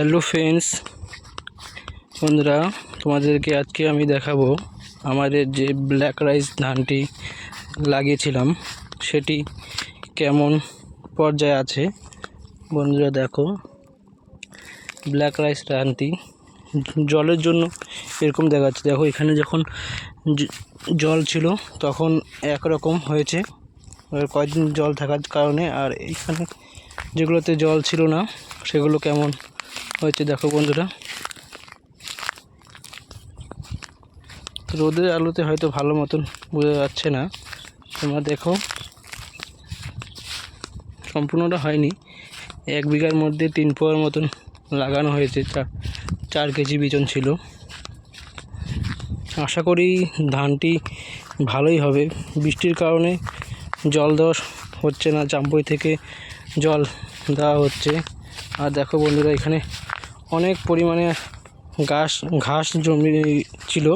Hello friends বন্ধুরা, তোমাদেরকে আজকে আমি দেখাবো আমাদের যে ব্ল্যাক রাইস ধানটি লাগিয়েছিলাম, সেটি কেমন পর্যায়ে আছে। বন্ধুরা দেখো ব্ল্যাক রাইস ধানটি জলের জন্য এরকম দেখাচ্ছে। দেখো, এখানে যখন জল ছিল, তখন একরকম হয়েছে। কয়েকদিন জল থাকার কারণে আর এইখানে যেগুলোতে জল ছিল না, সেগুলো কেমন হয়েছে, দেখো বন্ধুরা। রোদের আলোতে হয়তো ভালো মতন বোঝা যাচ্ছে না। তোমরা দেখো, সম্পূর্ণটা হয়নি। এক বিঘার মধ্যে তিন পোয়ার মতন লাগানো হয়েছে, চার চার কেজি বিজন ছিল। আশা করি ধানটি ভালোই হবে। বৃষ্টির কারণে জল দেওয়া হচ্ছে না চাম্পই থেকে জল দেওয়া হচ্ছে। আর দেখো বন্ধুরা, এখানে অনেক পরিমাণে ঘাস ঘাস জমি ছিল।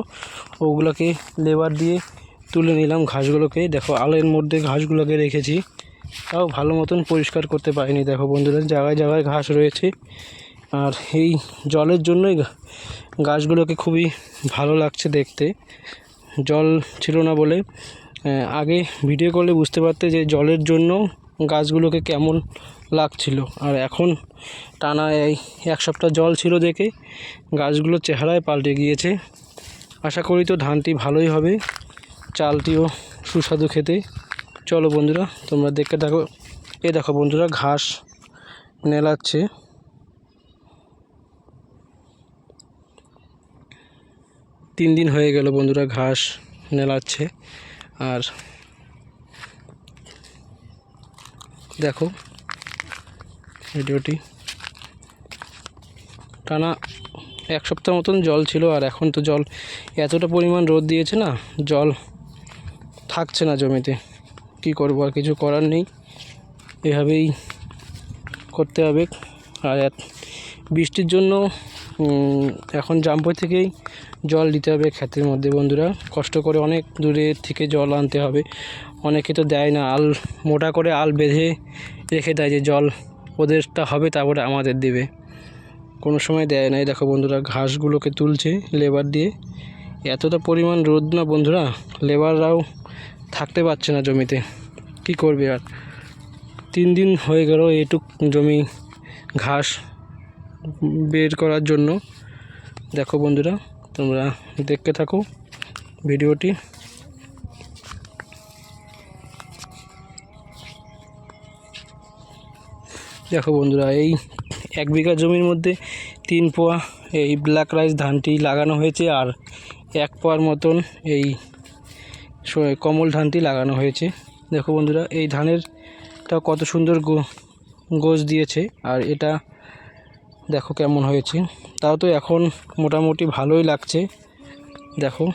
ওগুলোকে লেবার দিয়ে তুলে নিলাম ঘাসগুলোকে। দেখো, আলের মধ্যে ঘাসগুলোকে রেখেছি। তাও ভালো মতন পরিষ্কার করতে পারিনি। দেখো বন্ধুরা, জায়গায় জায়গায় ঘাস রয়েছে। আর এই জলের জন্যই গাছগুলোকে খুবই ভালো লাগছে দেখতে। জল ছিল না বলে আগে ভিডিও করলে বুঝতে পারতে যে জলের জন্য গাছগুলোকে কেমন লাগছিল। আর এখন টানা এই এক সপ্তাহ জল ছিল দেখে গাছগুলোর চেহারায় পাল্টে গিয়েছে। আশা করি তো ধানটি ভালোই হবে। চালটিও সুস্বাদু খেতে। চলো বন্ধুরা, তোমরা দেখতে থাকো। এ দেখো বন্ধুরা, ঘাস নেলাচ্ছে। তিন দিন হয়ে গেল বন্ধুরা, ঘাস নেলাচ্ছে। আর দেখো, ভিডিওটি। টানা এক সপ্তাহ মতন জল ছিল, আর এখন তো জল এতটা পরিমাণ রোদ দিয়েছে না, জল থাকছে না জমিতে। কি করব, আর কিছু করার নেই। এভাবেই করতে হবে। আর বৃষ্টির জন্য এখন জাম্পই থেকেই জল দিতে হবে ক্ষেতের মধ্যে, বন্ধুরা। কষ্ট করে অনেক দূরে থেকে জল আনতে হবে। অনেকে তো দেয় না। আল, মোটা করে আল বেঁধে রেখে দেয় যে জল ওদেরটা হবে, তারপরে আমাদের দেবে। কোনো সময় দেয় না। এই দেখো বন্ধুরা, ঘাসগুলোকে তুলছে লেবার দিয়ে। এতটা পরিমাণ রোদ না বন্ধুরা, লেবাররাও থাকতে পারছে না জমিতে। কি করবে আর? তিন দিন হয়ে গেল এইটুক জমি ঘাস বের করার জন্য। দেখো বন্ধুরা, তোমরা দেখতে থাকো ভিডিওটি। দেখো বন্ধুরা, এই এক বিঘা জমির মধ্যে তিন পোয়া এই ব্ল্যাক রাইস ধানটি লাগানো হয়েছে আর এক পোয়ার মতন এই কমল ধানটি লাগানো হয়েছে। দেখো বন্ধুরা, এই ধানেরটা কত সুন্দর গো- গোছ দিয়েছে আর এটা দেখো কেমন হয়েছে। তাও তো এখন মোটামুটি ভালোই লাগছে। দেখো।